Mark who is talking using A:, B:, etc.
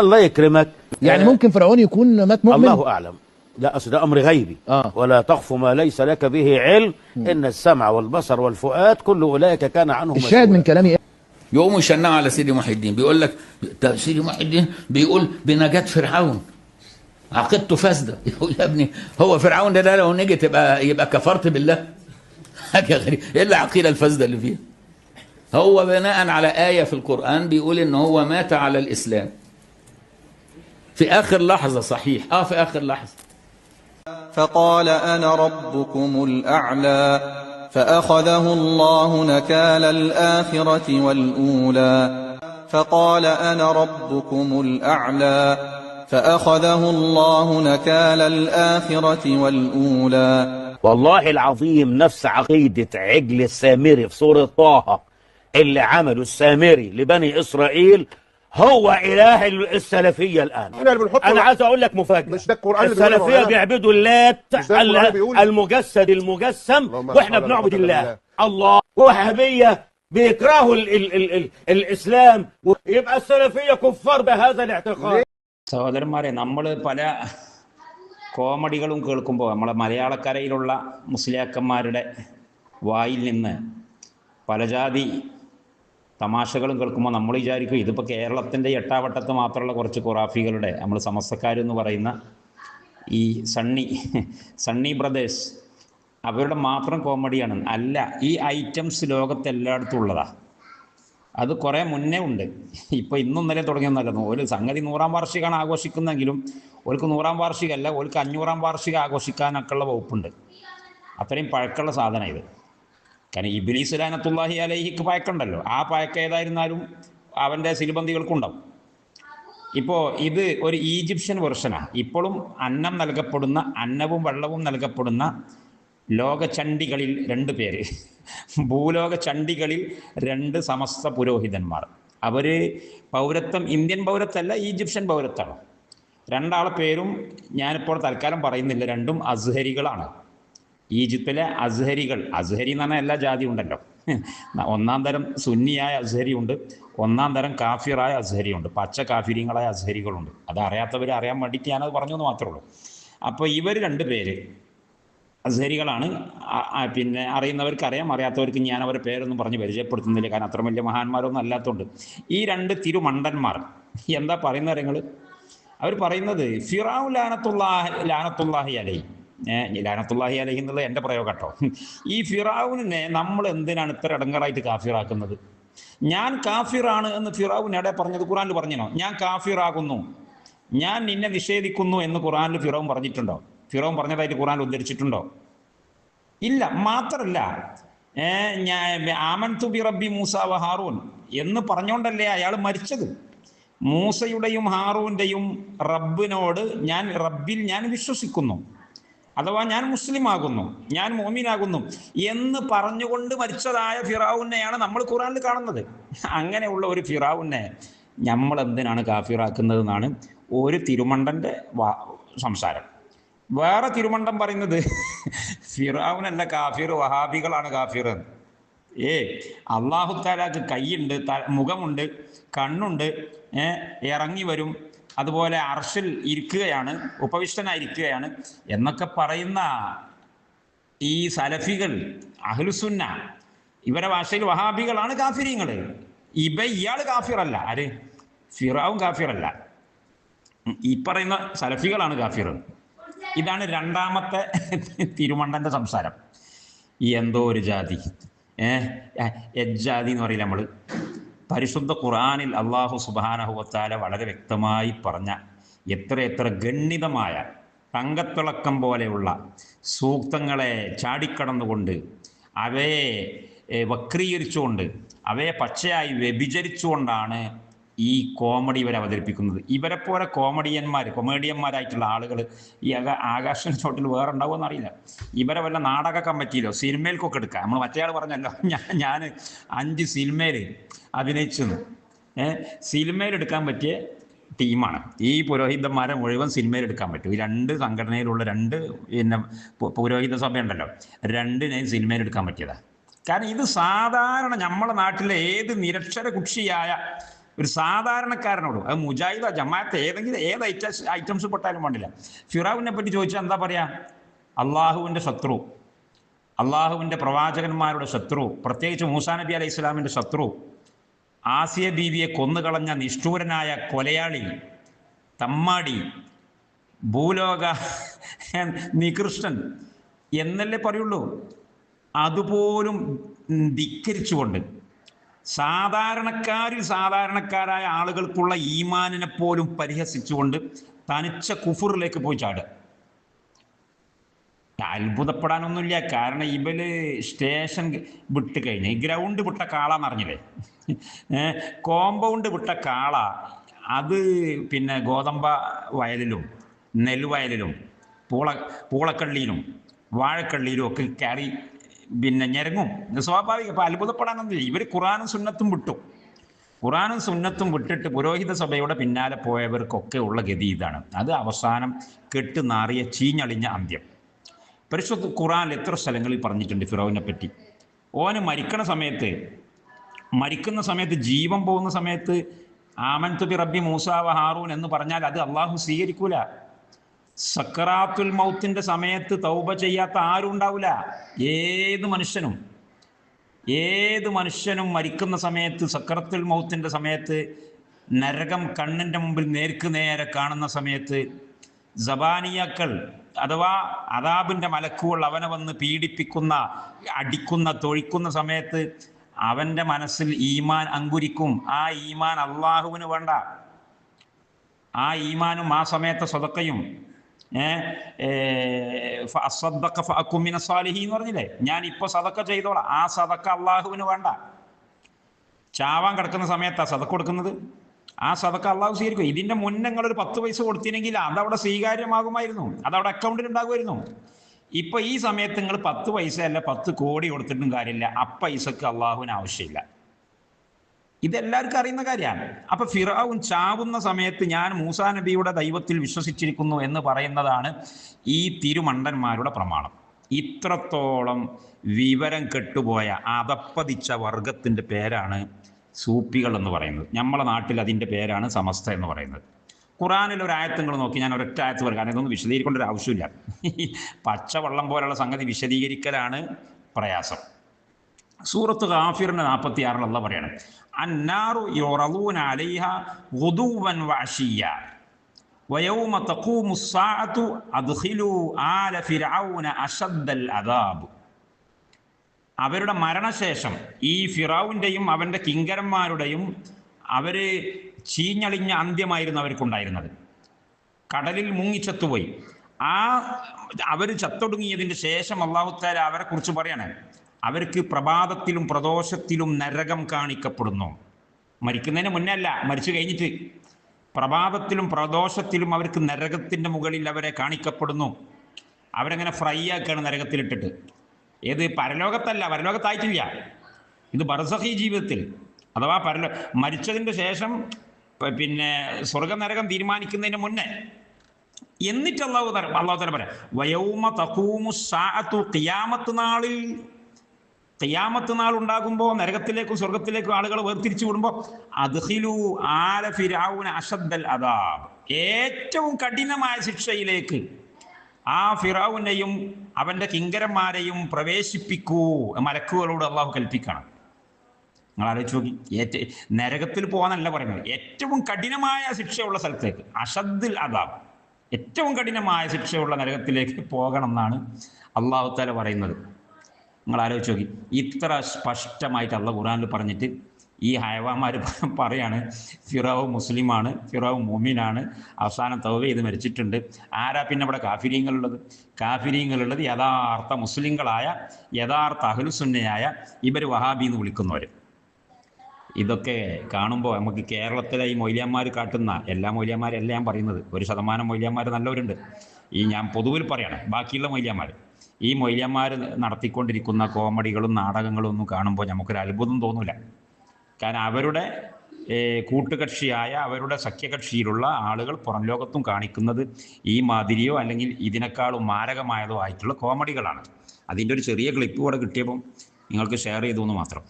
A: الله يكرمك.
B: يعني ممكن فرعون يكون مات مؤمن؟
A: الله أعلم. لا أصل ده أمر غيبي.
B: آه.
A: ولا تقف ما ليس لك به علم. إن السمع والبصر والفؤاد كل أولئك كان عنه
B: الشاهد. من كلامي إيه؟
C: يقوموا يشنعوا على سيدي محي الدين. بيقول لك سيدي محي الدين بيقول بنجاة فرعون. عقيدته فاسدة. يقول يا ابني هو فرعون ده, ده لو نجي تبقى يبقى كفرت بالله. حاجة غريبة. إيه العقيدة الفاسدة اللي فيها؟ هو بناء على آية في القرآن بيقول إن هو مات على الإسلام. في آخر لحظة صحيح. آه في آخر لحظة.
D: فقال أنا ربكم الأعلى فأخذه الله نكال الآخرة والأولى. فقال أنا ربكم الأعلى فأخذه الله نكال الآخرة والأولى.
A: والله العظيم نفس عقيدة عجل السامري في سورة طه اللي عمله السامري لبني إسرائيل هو إله السلفية الآن
E: احنا اللي بنحط
A: أنا عايز أقول لك مفاجأة
E: مش ده القرآن اللي بيقوله
A: السلفية
E: مولانا؟
A: بيعبدوا اللات
E: مش ده القرآن
A: ال-
E: بيقول؟
A: المجسد المجسم
E: اللهم
A: وإحنا
E: صل على
A: بنعبد
E: محمد
A: الله الله وهابية بيكرهوا ال ال ال ال الإسلام يبقى السلفية كفار بهذا الاعتقاد
F: സഹോദരന്മാരെ നമ്മൾ പല കോമഡികളും കേൾക്കുമ്പോൾ നമ്മളെ മലയാളക്കരയിലുള്ള മുസ്ലിയാക്കന്മാരുടെ വായിൽ നിന്ന് പലജാതി തമാശകളും കേൾക്കുമ്പോൾ നമ്മൾ വിചാരിക്കും ഇതിപ്പോൾ കേരളത്തിന്റെ എട്ടാവട്ടത്ത് മാത്രമുള്ള കുറച്ച് ഖുറാഫികളുടെ നമ്മൾ സമസ്തക്കാരെന്ന് പറയുന്ന ഈ സണ്ണി സണ്ണി ബ്രദേഴ്സ് അവരുടെ മാത്രം കോമഡിയാണ്. അല്ല ഈ ഐറ്റംസ് ലോകത്ത് എല്ലായിടത്തും ഉള്ളതാണ് അത് കുറേ മുന്നേ ഉണ്ട്. ഇപ്പോൾ ഇന്നും ഇന്നലെ തുടങ്ങിയൊന്നല്ല ഒരു സംഗതി നൂറാം വാർഷികമാണ് ആഘോഷിക്കുന്നെങ്കിലും ഓർക്ക് നൂറാം വാർഷികമല്ല ഓർക്ക് അഞ്ഞൂറാം വാർഷികം ആഘോഷിക്കാനൊക്കെയുള്ള വകുപ്പുണ്ട്. അത്രയും പഴക്കമുള്ള സാധനം ഇത്. കാരണം ഇബിലീസ് ലാനത്തുല്ലാഹി അലൈഹിക്ക് പായക്കുണ്ടല്ലോ. ആ പഴക്കം ഏതായിരുന്നാലും അവന്റെ സിലിബന്തികൾക്കുണ്ടാവും ഇപ്പോൾ ഇത് ഒരു ഈജിപ്ഷ്യൻ വെർഷനാണ് ഇപ്പോഴും അന്നം നൽകപ്പെടുന്ന അന്നവും വെള്ളവും നൽകപ്പെടുന്ന ലോക ചണ്ടികളിൽ രണ്ട് പേര്. ഭൂലോക ചണ്ടികളിൽ രണ്ട് സമസ്ത പുരോഹിതന്മാർ. അവർ പൗരത്വം ഇന്ത്യൻ പൗരത്വമല്ല ഈജിപ്ഷ്യൻ പൗരത്വമാണ്. രണ്ടാളെ പേരും ഞാനിപ്പോൾ തൽക്കാലം പറയുന്നില്ല. രണ്ടും അസ്ഹരികളാണ്. ഈജിപ്തിലെ അസ്ഹരികൾ. അസ്ഹരി എന്ന് പറഞ്ഞാൽ എല്ലാ ജാതി ഉണ്ടല്ലോ. ഒന്നാം തരം സുന്നിയായ അസ്ഹരി ഉണ്ട്. ഒന്നാം തരം കാഫിറായ അസ്ഹരി ഉണ്ട്. പച്ച കാഫിര്യങ്ങളായ അസ്ഹരികളുണ്ട് അത് അറിയാത്തവർ അറിയാൻ വേണ്ടിയിട്ട് ഞാനത് പറഞ്ഞു എന്ന് മാത്രമേ ഉള്ളൂ. അപ്പോൾ ഇവർ രണ്ട് പേര് അസ്ഹരികളാണ്. പിന്നെ അറിയുന്നവർക്ക് അറിയാം അറിയാത്തവർക്ക് ഞാൻ അവരുടെ പേരൊന്നും പറഞ്ഞ് പരിചയപ്പെടുത്തുന്നില്ല. കാരണം അത്ര വലിയ മഹാന്മാരൊന്നും അല്ലാത്തതുകൊണ്ട് ഈ രണ്ട് തിരുമണ്ടന്മാർ എന്താ പറയുന്ന കാര്യങ്ങൾ അവർ പറയുന്നത് ഫിറാവ് ലാനത്തുള്ള ലാനത്തുള്ളാഹി അലൈ ഏഹ് അലഹി എന്നുള്ള എന്റെ പ്രയോഗം കേട്ടോ. ഈ ഫിറാവുനെ നമ്മൾ എന്തിനാണ് ഇത്ര ഇടങ്ങറായിട്ട് കാഫിറാക്കുന്നത്? ഞാൻ കാഫിറാണ് എന്ന് ഫിറാവുൻ എവിടെ പറഞ്ഞത്? ഖുറാനിൽ പറഞ്ഞോ ഞാൻ കാഫിറാകുന്നു. ഞാൻ നിന്നെ നിഷേധിക്കുന്നു എന്ന് ഖുറാനിൽ ഫിറോൻ പറഞ്ഞിട്ടുണ്ടോ? ഫിറോൻ പറഞ്ഞതായിട്ട് ഖുറാനിൽ ഉദ്ധരിച്ചിട്ടുണ്ടോ? ഇല്ല മാത്രല്ല. ഞാൻ റബ്ബി മൂസ വ ഹാറൂൻ എന്ന് പറഞ്ഞുകൊണ്ടല്ലേ അയാൾ മരിച്ചത്? മൂസയുടെയും ഹാറൂന്റെയും റബ്ബിനോട് ഞാൻ റബ്ബിൽ ഞാൻ വിശ്വസിക്കുന്നു. അഥവാ ഞാൻ മുസ്ലിം ആകുന്നു ഞാൻ മോമിനാകുന്നു എന്ന് പറഞ്ഞുകൊണ്ട് മരിച്ചതായ ഫിറാവുനെയാണ് നമ്മൾ ഖുറാനിൽ കാണുന്നത് അങ്ങനെയുള്ള ഒരു ഫിറാവുനെ നമ്മൾ എന്തിനാണ് കാഫിറാക്കുന്നത് എന്നാണ് ഒരു തിരുമണ്ടന്റെ സംസാരം വേറെ തിരുമണ്ടം പറയുന്നത് ഫിറാവുനല്ല കാഫിർ വഹാബികളാണ് കാഫിർ. ഏ അള്ളാഹു താലാക്ക് കൈയുണ്ട് മുഖമുണ്ട് കണ്ണുണ്ട് ഇറങ്ങി വരും. അതുപോലെ അർഷിൽ ഇരിക്കുകയാണ് ഉപവിഷ്ടനായിരിക്കുകയാണ് എന്നൊക്കെ പറയുന്ന ഈ സലഫികൾ അഹ്ലുസുന്ന ഇവരെ ഭാഷയിൽ വഹാബികളാണ് കാഫിരിങ്ങൾ ഇബ ഇയാൾ കാഫിറല്ല ആര്? ഫിറാവും കാഫിറല്ല. ഈ പറയുന്ന സലഫികളാണ് കാഫിർ. ഇതാണ് രണ്ടാമത്തെ തിരുമണ്ടന്റെ സംസാരം. എന്തോ ഒരു ജാതി. ഏഹ് എജ്ജാതി എന്ന് പറയില്ല നമ്മൾ പരിശുദ്ധ ഖുർആനിൽ അള്ളാഹു സുബാനഹുവത്താല വളരെ വ്യക്തമായി പറഞ്ഞ എത്ര എത്ര ഗണ്ണിതമായ തങ്കത്തിളക്കം പോലെയുള്ള സൂക്തങ്ങളെ ചാടിക്കടന്നുകൊണ്ട് അവയെ വക്രീകരിച്ചുകൊണ്ട് അവയെ പച്ചയായി വ്യഭിചരിച്ചുകൊണ്ടാണ് ഈ കോമഡി ഇവർ അവതരിപ്പിക്കുന്നത്. ഇവരെ പോലെ കോമഡിയന്മാർ കൊമേഡിയന്മാരായിട്ടുള്ള ആളുകൾ ഈ ആകാ ആകാശ ചോട്ടിൽ വേറെ ഉണ്ടാവുമെന്ന് അറിയില്ല ഇവരെ വല്ല നാടക കമ്മിറ്റിയിലോ സിനിമയിൽക്കൊക്കെ എടുക്കാം. നമ്മൾ മറ്റേ ആൾ പറഞ്ഞല്ലോ ഞാൻ ഞാൻ അഞ്ച് സിനിമയിൽ അഭിനയിച്ചു ഏഹ് സിനിമയിലെടുക്കാൻ പറ്റിയ ടീമാണ്. ഈ പുരോഹിതന്മാരെ മുഴുവൻ സിനിമയിൽ എടുക്കാൻ പറ്റും. ഈ രണ്ട് സംഘടനയിലുള്ള രണ്ട് പിന്നെ പുരോഹിത സഭയുണ്ടല്ലോ. രണ്ടിനെയും സിനിമയിൽ എടുക്കാൻ പറ്റിയതാണ് കാരണം ഇത് സാധാരണ നമ്മളെ നാട്ടിലെ ഏത് നിരക്ഷര കുക്ഷിയായ ഒരു സാധാരണക്കാരനോട് അത് മുജാഹിദോ ജമാഅത്ത് ഏതെങ്കിലും ഏത് ഐറ്റംസ് ഐറ്റംസ് പെട്ടാലും വേണ്ടില്ല ഫിറാവിനെ പറ്റി ചോദിച്ചാൽ എന്താ പറയാ? അള്ളാഹുവിന്റെ ശത്രു അള്ളാഹുവിന്റെ പ്രവാചകന്മാരുടെ ശത്രു പ്രത്യേകിച്ച് മൂസാ നബി അലൈഹി ഇസ്ലാമിന്റെ ശത്രു ആസിയ ബീവിയെ കൊന്നുകളഞ്ഞ നിഷ്ഠൂരനായ കൊലയാളി തമ്മാടി ഭൂലോക നികൃഷ്ടൻ എന്നല്ലേ പറയുള്ളൂ. അതുപോലും ധിക്കരിച്ചുകൊണ്ട് സാധാരണക്കാരിൽ സാധാരണക്കാരായ ആളുകൾക്കുള്ള ഈമാനിനെ പോലും പരിഹസിച്ചുകൊണ്ട് തനിച്ച കുഫറിലേക്ക് പോയി ചാടുക. അത്ഭുതപ്പെടാനൊന്നുമില്ല. കാരണം ഇവൽ സ്റ്റേഷൻ വിട്ട് കഴിഞ്ഞ് ഗ്രൗണ്ട് വിട്ട കാളാന്ന് അറിഞ്ഞില്ലേ കോമ്പൗണ്ട് വിട്ട കാള അത് പിന്നെ ഗോതമ്പ വയലിലും നെൽവയലിലും പൂള പൂളക്കള്ളിയിലും വാഴക്കള്ളിയിലും ഒക്കെ കയറി പിന്നെ ഞെരങ്ങും. സ്വാഭാവികം. അപ്പം അത്ഭുതപ്പെടാനൊന്നുമില്ല. ഇവർ ഖുറാനും സുന്നത്തും വിട്ടു. ഖുറാനും സുന്നത്തും വിട്ടിട്ട് പുരോഹിത സഭയുടെ പിന്നാലെ പോയവർക്കൊക്കെ ഉള്ള ഗതി ഇതാണ്. അത് അവസാനം കെട്ട് നാറിയ ചീഞ്ഞളിഞ്ഞ അന്ത്യം. പരിശുദ്ധ ഖുറാനിൽ എത്ര സ്ഥലങ്ങളിൽ പറഞ്ഞിട്ടുണ്ട് ഫിറോവിനെ പറ്റി? ഓന് മരിക്കണ സമയത്ത് മരിക്കുന്ന സമയത്ത് ജീവൻ പോകുന്ന സമയത്ത് ആമൻ തുബി റബ്ബി മൂസാവ ഹാറൂൻ എന്ന് പറഞ്ഞാൽ അത് അള്ളാഹു സ്വീകരിക്കൂല. സക്കറാത്തുൽ മൗത്തിന്റെ സമയത്ത് തൗബ ചെയ്യാത്ത ആരും ഉണ്ടാവില്ല ഏത് മനുഷ്യനും. ഏത് മനുഷ്യനും മരിക്കുന്ന സമയത്ത് സക്കറത്തുൽ മൗത്തിന്റെ സമയത്ത് നരകം കണ്ണിന്റെ മുമ്പിൽ നേർക്ക് നേരെ കാണുന്ന സമയത്ത് ജബാനിയാക്കൾ അഥവാ അതാബിന്റെ മലക്കുകൾ അവനെ വന്ന് പീഡിപ്പിക്കുന്ന അടിക്കുന്ന തൊഴിക്കുന്ന സമയത്ത് അവന്റെ മനസ്സിൽ ഈമാൻ അങ്കുരിക്കും. ആ ഈമാൻ അള്ളാഹുവിന് വേണ്ട. ആ ഈമാനും ആ സമയത്തെ സ്വതക്കയും എന്ന് പറഞ്ഞില്ലേ? ഞാൻ ഇപ്പൊ സതക്ക ചെയ്തോളാം. ആ സതക്ക അള്ളാഹുവിന് വേണ്ട. ചാവാൻ കിടക്കുന്ന സമയത്താ സതക്ക കൊടുക്കുന്നത്. ആ സതക്ക അള്ളാഹു സ്വീകരിക്കും. ഇതിന്റെ മുന്നേ ഒരു പത്ത് പൈസ കൊടുത്തിനെങ്കിൽ അതവിടെ സ്വീകാര്യമാകുമായിരുന്നു. അതവിടെ അക്കൗണ്ടിൽ ഉണ്ടാകുമായിരുന്നു. ഇപ്പൊ ഈ സമയത്ത് നിങ്ങൾ പത്ത് പൈസ അല്ല പത്ത് കോടി കൊടുത്തിട്ടും കാര്യമില്ല. ആ പൈസക്ക് അള്ളാഹുവിന് ആവശ്യമില്ല. ഇതെല്ലാവർക്കും അറിയുന്ന കാര്യമാണ്. അപ്പൊ ഫിറാവും ചാവുന്ന സമയത്ത് ഞാൻ മൂസാ നബിയുടെ ദൈവത്തിൽ വിശ്വസിച്ചിരിക്കുന്നു എന്ന് പറയുന്നതാണ് ഈ തിരുമണ്ടന്മാരുടെ പ്രമാണം. ഇത്രത്തോളം വിവരം കെട്ടുപോയ അതപ്പതിച്ച വർഗത്തിന്റെ പേരാണ് സൂപ്പികൾ എന്ന് പറയുന്നത്. നമ്മളെ നാട്ടിൽ അതിന്റെ പേരാണ് സമസ്ത എന്ന് പറയുന്നത്. ഖുറാനിൽ ഒരു ആയത്തുകൾ നോക്കി ഞാൻ ഒരൊറ്റ ആയത്ത് പറയാം. ഇതൊന്നും വിശദീകരിക്കേണ്ട ഒരു ആവശ്യമില്ല. പച്ചവെള്ളം പോലുള്ള സംഗതി വിശദീകരിക്കലാണ് പ്രയാസം. സൂറത്ത് ഗാഫിറിന്റെ നാൽപ്പത്തി ആറിൽ അള്ള പറയണം അന്നാറു അവരുടെ മരണശേഷം ഈ ഫിറാവിന്റെയും അവന്റെ കിങ്കരന്മാരുടെയും അവർ ചീഞ്ഞളിഞ്ഞ അന്ത്യമായിരുന്നു അവർക്കുണ്ടായിരുന്നത്. കടലിൽ മുങ്ങിച്ചത്തുപോയി. ആ അവർ ചത്തൊടുങ്ങിയതിന്റെ ശേഷം അള്ളാഹുത്താല അവരെക്കുറിച്ച് പറയണേ അവർക്ക് പ്രഭാതത്തിലും പ്രദോഷത്തിലും നരകം കാണിക്കപ്പെടുന്നു. മരിക്കുന്നതിന് മുന്നേ അല്ല മരിച്ചു കഴിഞ്ഞിട്ട്. പ്രഭാതത്തിലും പ്രദോഷത്തിലും അവർക്ക് നരകത്തിന്റെ മുകളിൽ അവരെ കാണിക്കപ്പെടുന്നു. അവരങ്ങനെ ഫ്രൈ ആക്കുകയാണ് നരകത്തിലിട്ടിട്ട്. ഏത് പരലോകത്തല്ല പരലോകത്തായിട്ടില്ല. ഇത് ബർസഹി ജീവിതത്തിൽ. അഥവാ പരലോ മരിച്ചതിന്റെ ശേഷം പിന്നെ സ്വർഗനരകം തീരുമാനിക്കുന്നതിന് മുന്നേ. എന്നിട്ട് അള്ളാഹു അള്ളാഹു തല പറയാം വയോമ തഖൂമു സാഅത്തു ഖിയാമത്ത് നാളിൽ ഖിയാമത്ത് നാൾ ഉണ്ടാകുമ്പോൾ നരകത്തിലേക്കും സ്വർഗത്തിലേക്കും ആളുകൾ വേർതിരിച്ചു വിടുമ്പോൾ അദ്ഖിലു ആല ഫിരൗന അഷദ്ദൽ അദാബ്. ഏറ്റവും കഠിനമായ ശിക്ഷയിലേക്ക് ആ ഫിറാവുനെയും അവന്റെ കിങ്കരന്മാരെയും പ്രവേശിപ്പിക്കൂ മലക്കുകളോട് അള്ളാഹു കൽപ്പിക്കണം. നിങ്ങൾ ആലോചിച്ച് നോക്കി ഏറ്റ നരകത്തിൽ പോകാനല്ല പറയുന്നത്. ഏറ്റവും കഠിനമായ ശിക്ഷയുള്ള സ്ഥലത്തേക്ക് അഷദ്ദിൽ അദാബ്. ഏറ്റവും കഠിനമായ ശിക്ഷയുള്ള നരകത്തിലേക്ക് പോകണം എന്നാണ് അള്ളാഹു താല പറയുന്നത്. നിങ്ങൾ ആലോചിച്ച് നോക്കി. ഇത്ര സ്പഷ്ടമായിട്ട് അള്ള ഖുറാനിൽ പറഞ്ഞിട്ട് ഈ ഹയവാമാർ പറയാണ് ഫിറാവ് മുസ്ലിമാണ് ഫിറാവ് മൊമിനാണ് അവസാനം തൗവ ചെയ്ത് മരിച്ചിട്ടുണ്ട്. ആരാ പിന്നെ ഇവിടെ കാഫിര്യങ്ങളുള്ളത് കാഫിര്യങ്ങളുള്ളത് യഥാർത്ഥ മുസ്ലിങ്ങളായ യഥാർത്ഥ അഹലുസുന്നയായ ഇവർ വഹാബി എന്ന് വിളിക്കുന്നവർ ഇതൊക്കെ കാണുമ്പോൾ നമുക്ക് കേരളത്തിലെ ഈ മൊയ്ലിയന്മാർ കാട്ടുന്ന എല്ലാ മൊയ്ലിയന്മാരല്ല പറയുന്നത് ഒരു ശതമാനം മൊയ്ലിയന്മാർ നല്ലവരുണ്ട്. ഈ ഞാൻ പൊതുവിൽ പറയാണ് ബാക്കിയുള്ള മൊയ്ലിയന്മാർ ഈ മൊയ്ലിയന്മാർ നടത്തിക്കൊണ്ടിരിക്കുന്ന കോമഡികളും നാടകങ്ങളും ഒന്നും കാണുമ്പോൾ നമുക്കൊരു അത്ഭുതം തോന്നില്ല കാരണം അവരുടെ കൂട്ടുകക്ഷിയായ അവരുടെ സഖ്യകക്ഷിയിലുള്ള ആളുകൾ പുറം ലോകത്തും കാണിക്കുന്നത് ഈ മാതിരിയോ അല്ലെങ്കിൽ ഇതിനേക്കാളും മാരകമായതോ ആയിട്ടുള്ള കോമഡികളാണ്. അതിന്റെ ഒരു ചെറിയ ക്ലിപ്പ് കൂടെ കിട്ടിയപ്പം നിങ്ങൾക്ക് ഷെയർ ചെയ്തു എന്ന് മാത്രം.